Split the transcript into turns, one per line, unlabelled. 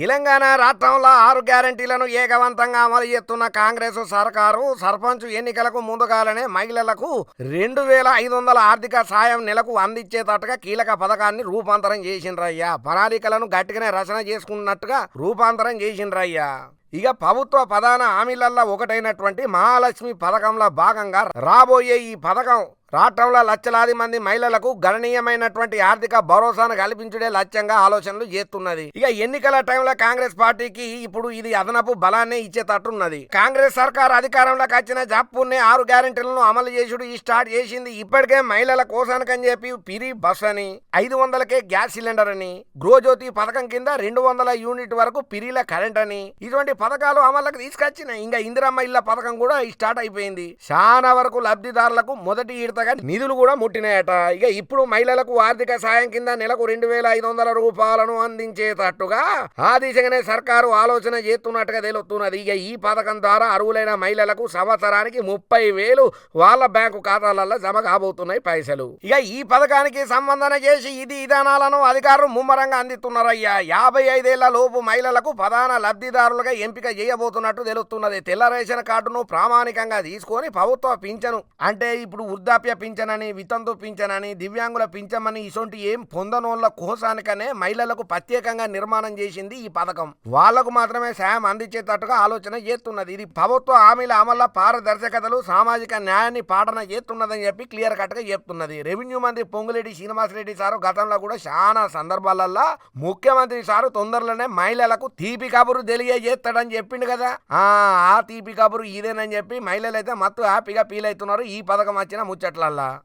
తెలంగాణ రాష్ట్రంలో ఆరు గ్యారంటీలను ఏకవంతంగా అమలు చేస్తున్న కాంగ్రెస్ సర్కారు సర్పంచ్ ఎన్నికలకు ముందుగాలనే మహిళలకు రెండు వేల ఐదు వందల ఆర్థిక సాయం నెలకు అందించేటట్టుగా కీలక పథకాన్ని రూపాంతరం చేసిండ్రయ్యా. ప్రణాళికలను గట్టిగానే రచన చేసుకున్నట్టుగా రూపాంతరం చేసిండ్రయ్యా. ఇక ప్రభుత్వ ప్రధాన హామీలల్లో ఒకటైనటువంటి మహాలక్ష్మి పథకంలో భాగంగా రాబోయే ఈ పథకం రాష్ట్రంలో లక్షలాది మంది మహిళలకు గణనీయమైనటువంటి ఆర్థిక భరోసాను కల్పించుడే లక్ష్యంగా ఆలోచనలు చేస్తున్నది. ఇక ఎన్నికల టైంలో కాంగ్రెస్ పార్టీకి ఇప్పుడు ఇది అదనపు బలాన్ని ఇచ్చేటట్టున్నది. కాంగ్రెస్ సర్కార్ అధికారంలోకి వచ్చిన జప్పునే ఆరు గ్యారెంటీలను అమలు చేసుడు ఈ స్టార్ట్ చేసింది. ఇప్పటికే మహిళల కోసానికని చెప్పి పిరి బస్ అని ఐదు వందలకే గ్యాస్ సిలిండర్ అని గృహజ్యోతి పథకం కింద రెండు వందల యూనిట్ వరకు పిరిల కరెంట్ అని ఇటువంటి పథకాలు అమలుకి తీసుకొచ్చినాయి. ఇంకా ఇందిరమ్మ ఇళ్ళ పథకం కూడా స్టార్ట్ అయిపోయింది. చాలా వరకు లబ్ధిదారులకు మొదటి ఈడతగా నిధులు కూడా ముట్టినాయట. ఇక ఇప్పుడు మహిళలకు ఆర్థిక సాయం కింద నెలకు రెండు వేల ఐదు వందల రూపాయలను అందించేటట్టుగా ఆ దిశగానే సర్కారు ఆలోచన చేస్తున్నట్టుగా తెలుస్తున్నది. ఇక ఈ పథకం ద్వారా అర్హులైన మహిళలకు సంవత్సరానికి ముప్పై వేలు వాళ్ళ బ్యాంకు ఖాతాలలో జమ కాబోతున్నాయి పైసలు. ఇక ఈ పథకానికి సంబంధన చేసి ఇది విధానాలను అధికారులు ముమ్మరంగా అందిస్తున్నారయ్యా. యాభై ఐదేళ్ళ లోపు మహిళలకు ప్రధాన లబ్ధిదారులుగా ఎంపిక చేయబోతున్నట్టు తెలుస్తున్నది. తెల్ల రేషన్ కార్డును ప్రామాణికంగా తీసుకొని ప్రభుత్వ పింఛను అంటే ఇప్పుడు వృద్ధాప్య పింఛనని వితంతు పింఛనని దివ్యాంగుల పింఛమని ఇసొంటి ఏం పొందనోళ్ళ కోసానికనే మహిళలకు ప్రత్యేకంగా నిర్మాణం చేసింది ఈ పథకం. వాళ్ళకు మాత్రమే సాయం అందించేటట్టుగా ఆలోచన చేస్తున్నది. ఇది ప్రభుత్వ హామీల అమల్లో పారదర్శకతలు సామాజిక న్యాయాన్ని పాటన చేస్తున్నదని చెప్పి క్లియర్ కట్గా చెప్తున్నది. రెవెన్యూ మంత్రి పొంగులేటి శ్రీనివాసరెడ్డి సారు గతంలో కూడా చాలా సందర్భాలలో ముఖ్యమంత్రి సారు తొందరలోనే మహిళలకు తీపి కబురు తెలియజేస్తాడని చెప్పిండు కదా. ఆ ఆ తీపి కబురు ఇదేనని చెప్పి మహిళలు అయితే మత్తు హ్యాపీగా ఫీల్ అవుతున్నారు. ఈ పథకం వచ్చిన la la.